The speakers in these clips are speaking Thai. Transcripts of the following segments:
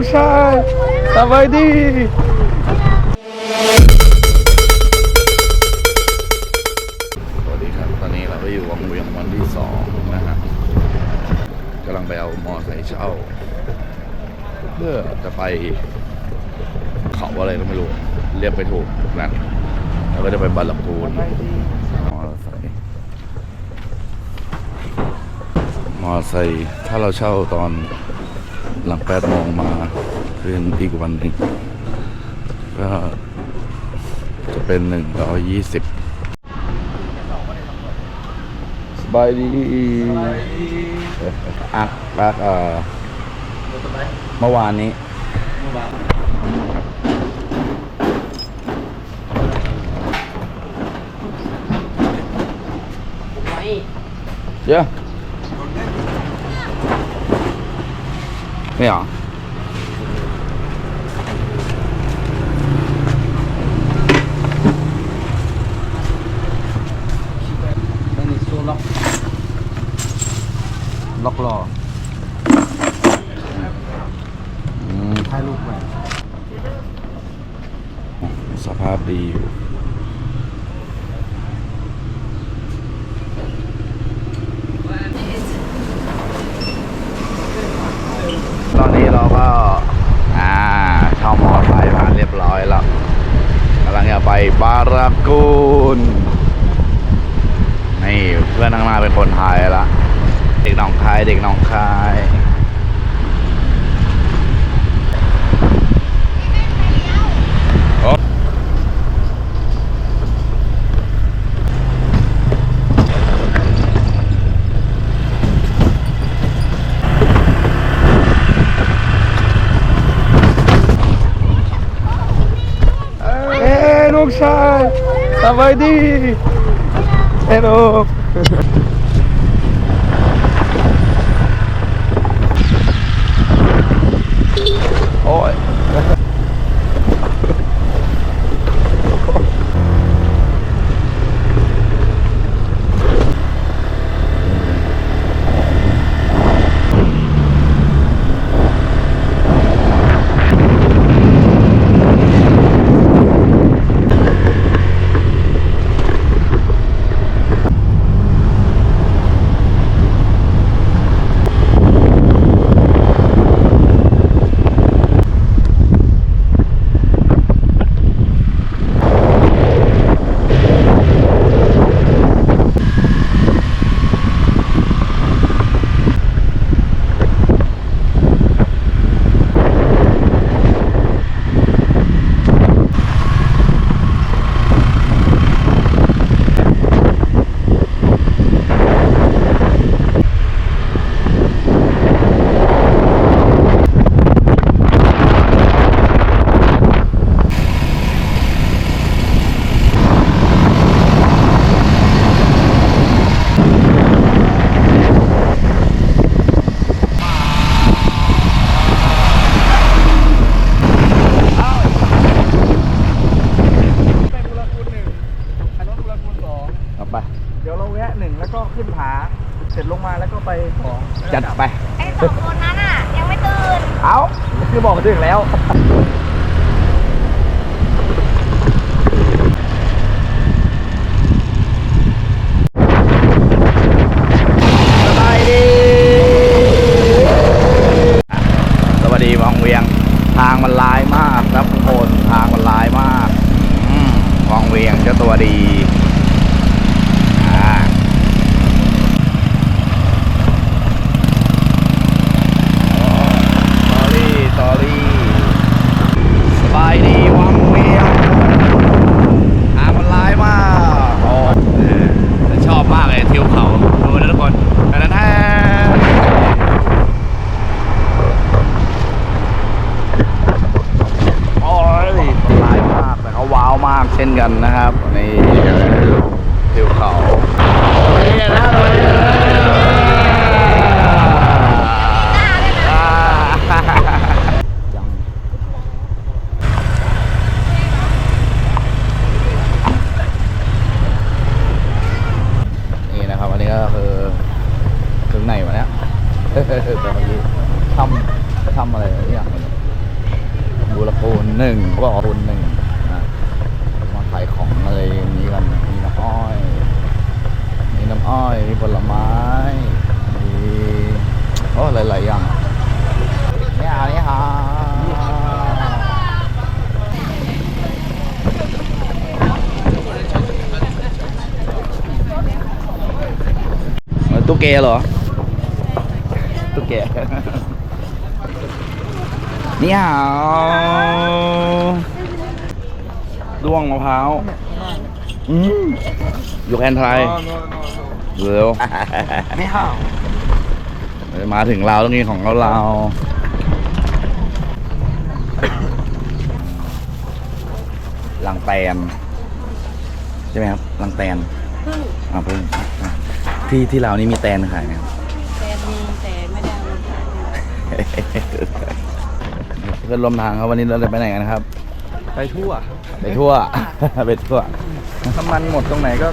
กชายสบายดีสวัสดีครับ ตอนนี้เราก็อยู่วังเวียงวันที่สองนะฮะกำลังไปเอามอไซค์เช่า เพื่อจะไปเขาอะไรก็ไม่รู้ เรียกไปถูกนั่นแล้วก็จะไปบัลลังกูนมอไซค์มอไซค์ถ้าเราเช่าตอน หลังแปดโมงมาคืนอีกวันหนึ่งก็จะเป็นหนึ่งร้อยยี่สิบสบายดีอักอักเอ่อเมื่อวานนี้เยอะ ไม่เหรอไม่มีสู้ล็อกล็อกรอ อืม ถ่ายรูปไว้ สภาพดีอยู่ ตอนนี้เราก็ อ่าเช่ามอไซค์มาเรียบร้อยแล้วกำลังจะไปบารากูน นี่เพื่อนข้างหน้าเป็นคนไทยละ เด็กหนองคาย เด็กหนองคาย เอ้ลูกชาย สบายดีเอ้ลูกโอ้ยเอาไป เดี๋ยวเราแวะหนึ่งแล้วก็ขึ้นผา เสร็จลงมาแล้วก็ไปสอง จัดไป ไอ้สองคนนั้นอะ ยังไม่ตื่น เอาคือบอก ถึงแล้ว สบายดี สวัสดีวังเวียง ทางมันลายมากครับทุกคน ทางมันลายมาก อืมวังเวียงเจ้าตัวดี อ่า โอ้สอรี่สอรี่สบายดีวังเวียง ทางมันลายมากโอ้เออชอบมากเลยทิวเขาดูนะทุกคนแต่นั้นแท้โอ้ยลายมากแต่เขาว้าวมากเช่นกันนะครับนี่ทิวเขาอ่ายัง นี่นะครับอันนี้ก็คือถึงไหนวะเนี่ย แต่เมื่อกี้ ทำทำอะไรอย่างหนึ่งเขาบอกคูณหนึ่งนะมาขายของอะไรอย่างนี้กันมีน้ำอ้อยมีน้ำอ้อยมีผลไม้มีโอ้หลายๆอย่างนี่ฮะนี่ฮะตุ๊กแกเหรอตุ๊กแก นี่ฮาวด้วงมะพร้าวอืมอยู่แคนไทยเร็วไม่ห้าวมาถึงเราวตรงนี้ของเราเราลังแตนใช่ไหมครับลังแตนอ่าเพิ่งอะที่ที่เราวนี่มีแตนขายไหมครับแต่มีแต่ไม่ได้เอามาขาย เพื่อนร่วมทางครับวันนี้เราจะไปไหนกันครับ ไปทั่วไปทั่ว ไปทั่ว น้ำมันหมดตรงไหนก็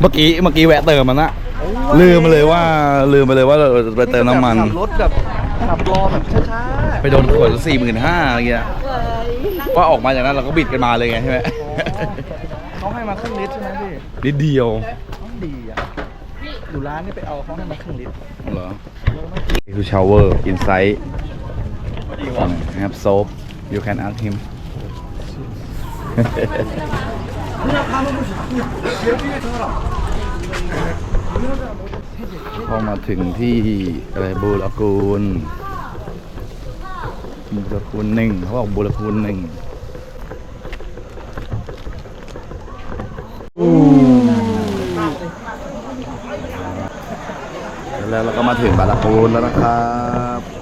เมื่อกี้เมื่อกี้แวะเติมมันนะลืมไปเลยว่าลืมไปเลยว่าเราไปเติมน้ำมันขับรถแบบขับรอแบบช้าไปโดนขวดสี่หมื่นห้าอะไรเงี้ยว่าออกมาจากนั้นเราก็บิดกันมาเลยไงใช่ไหมๆเขาให้มาครึ่งลิตรใช่ไหมพี่นิดเดียวต้องดีอะอยู่ร้านนี่ไปเอาเขาให้มาครึ่งลิตรเหรอนี่คือ shower inside นะค รับ soap you can ask him พอมาถึงที่อะไรบูรกูลบูรกูลหนึ่งเขาบอกบูรกูลหนึ่งแล้วเราก็มาถึงบารากูลแล้วนะครับ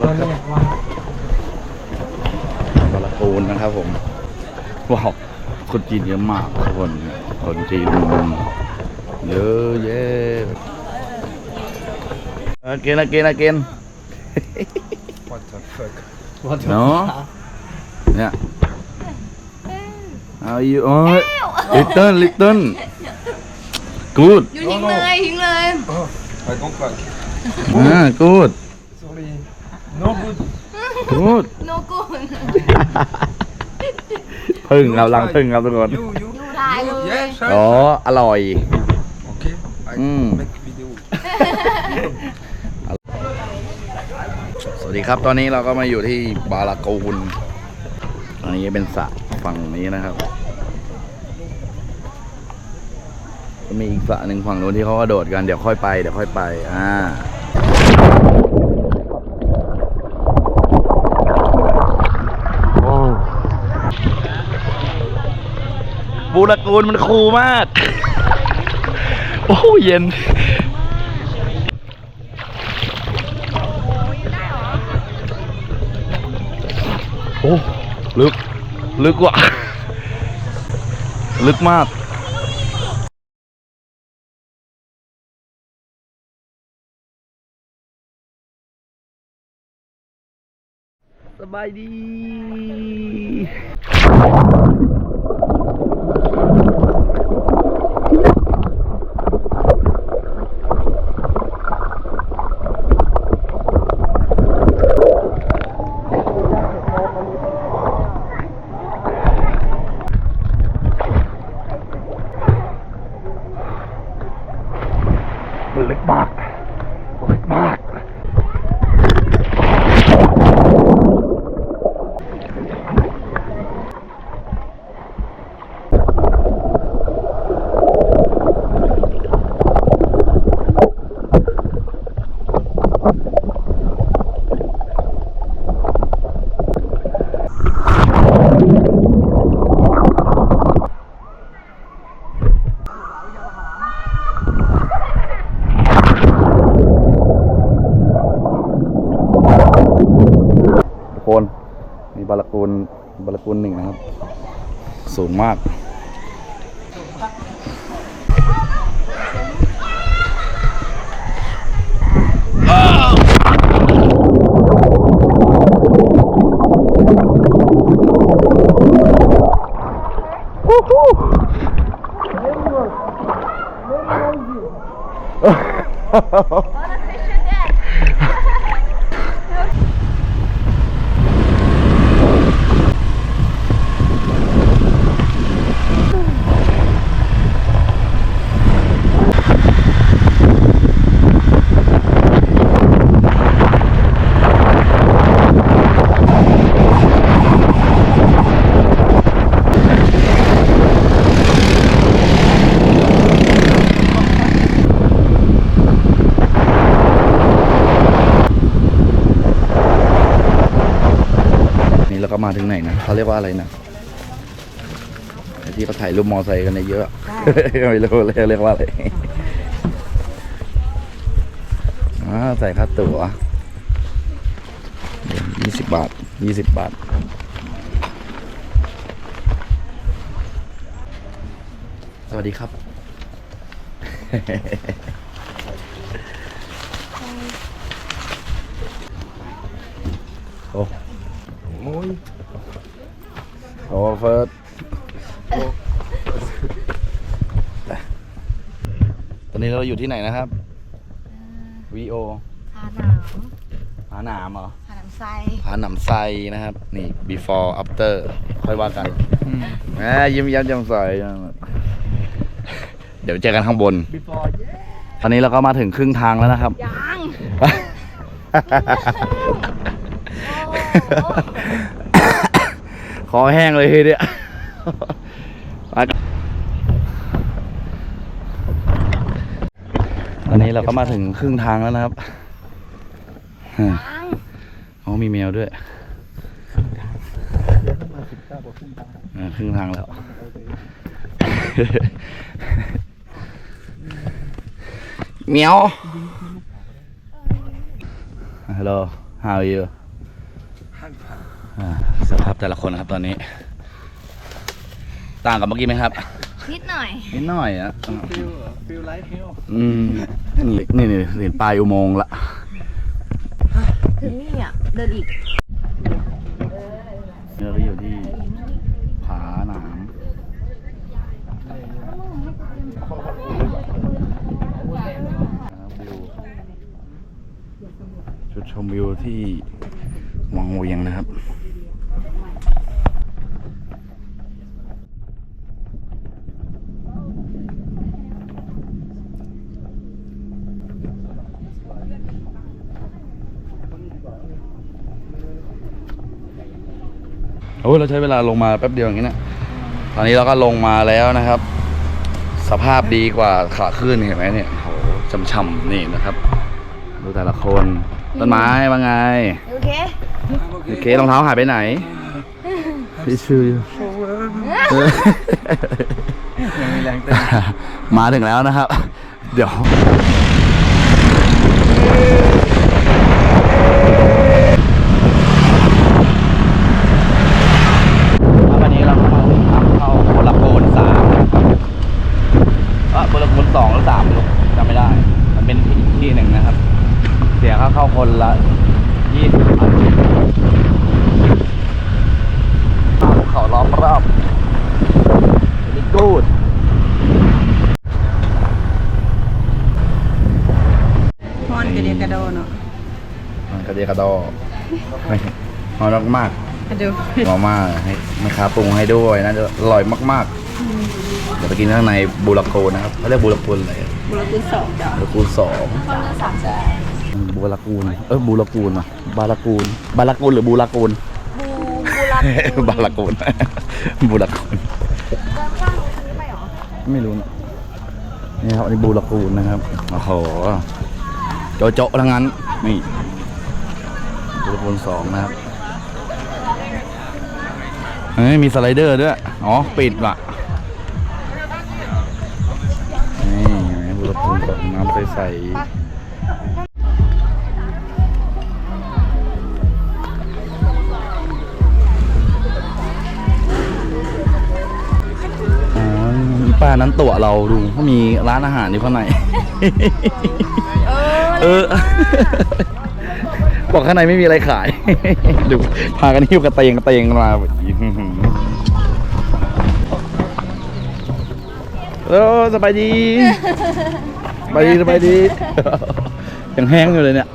บารากูลนะครับผมว้าวคนจีนเยอะมากทุกคนคนจีนเยอะแยะอาเกนอาเกนอาเกน What the fuck เนาะเนี่ย How you โอ้ย little little good อยู่ทิ้งเลยทิ้งเลย I don't fuck อ่า good sorry no good good โนกุนพึ่งครับรังพึ่งครับทุกคน you you ดูถ่ายเลย yeah อ๋อ อร่อย okay I Mm. make video สวัสดีครับ ตอนนี้เราก็มาอยู่ที่บารากูลอันนี้เป็นสระฝั่งนี้นะครับก็มีอีกสระหนึ่งฝั่งนู้นที่เขากระโดดกัน เดี๋ยวค่อยไป เดี๋ยวค่อยไป อ่า บูรากูลมันคูลมาก โอ้เย็น โอ้ ลึก ลึกว่ะ ลึกมากสบายดี มันลึกมากลึกมาก ทุกคนมีบารากูลบารากูลหนึ่งนะครับ สูงมาก ถึงไหนนะเขาเรียกว่าอะไรนะไอ้ที่เขาถ่ายรูปมอไซค์กันเยอะไม่รู้เลยเรียกว่าอะไรอ่าใส่ค่าตั๋วยี่สิบบาทยี่สิบบาทสวัสดีครับ โอ้โอ้ยโอ้เฟิร์สตอนนี้เราอยู่ที่ไหนนะครับวีโอผาหนามผาหนามเหรอผาหนามไซผาหนามไซนะครับ นี่ before after ค่อยว่ากันแหมยิ้มแย้มแจ่มใสเดี๋ยวเจอกันข้างบน before ตอนนี้เราก็มาถึงครึ่งทางแล้วนะครับยังค อแห้งเลยทีเดียวไปตอนนี้เราก็มาถึงครึ่งทางแล้วนะครับอืมยังอ๋อมีแมวด้วยเดี๋ยวขึ้นมาสิบเก้าบวกขึ้นทางอ่าครึ่งทางแล้วเมียว Hello how are you อ่า สภาพแต่ละคนนะครับตอนนี้ ต่างกับเมื่อกี้ไหมครับ นิดหน่อย นิดหน่อยอะฟิลฟิลไลท์เฮลอืมนี่นี่นี่เห็นปลายอุโมงค์ละถึงนี่อะ เดินอีกเราก็อยู่ที่ผาหนามนะครับวิวจุดชมวิวที่วังเวียงนะครับ โอ้ยเราใช้เวลาลงมาแป๊บเดียวอย่างนี้นะตอนนี้เราก็ลงมาแล้วนะครับ สภาพดีกว่าขาขึ้นเห็นไหมเนี่ยโหช่ำๆนี่นะครับ ดูแต่ละคนต้นไม้ว่าไงโอเคโอเครองเท้าหายไปไหนพี่ชื่อยังมีแรงเต้นมาถึงแล้วนะครับ เดี๋ยว วันนี้เราก็มาถึงทางเข้าโบราโกนสามนะครับเออโบราโกนสองหรือสามไม่รู้จำไม่ได้ มันเป็นที่ที่หนึ่งนะครับ เสียค่าเข้าคนละยี่สิบบาทภูเขาล้อมรอบมีกูด ฮอนกระเดียกระโดเนาะ มันกระเดียกระดอไม่หอมมากกระดูๆมาม่าให้แม่ค้าปรุงให้ด้วยน่าจะอร่อยมากๆ เดี๋ยวไปกินข้างในบูราโกนนะครับเขาเรียกบูราโกนอะไรอะบุรกุลสองจ้ะบูรากูนสองคนละสามสิบบูรากูนเออบูรากูนว่ะบารากูนบารากูนหรือบูรากูนบูบูรับารากูนบูรากูนเดินข้างนี้ไปเหรอไม่รู้นะนี่ครับอันนี้บูรากูนนะครับ โอ้โหโจโจะทั้งนั้น นี่ บูรากูนสองนะครับเฮ้ยมีสไลเดอร์ด้วย อ๋อ ปิดว่ะนี่ไงบูรากูนสองน้ำใสๆอ๋ออีป้านั้นตั๋วเราดูเขามีร้านอาหารอยู่ข้างใน เออเออ บอกข้างในไม่มีอะไรขาย ดูพากันหิ้วกระเตงกระเตงมาอื้อหือเออสบายดีสบายดีสบายดียังแห้งอยู่เลยเนี่ย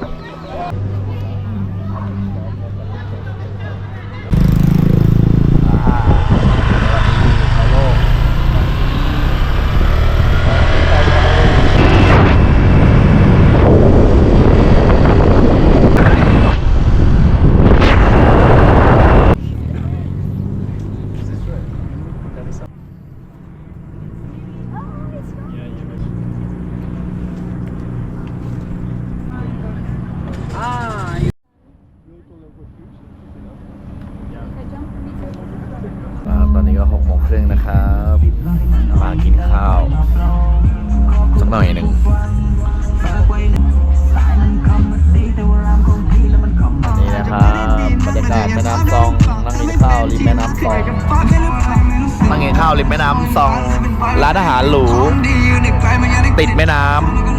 มาเงินข้าวริมแม่น้ำซอง ร้านอาหารหรู ติดแม่น้ำ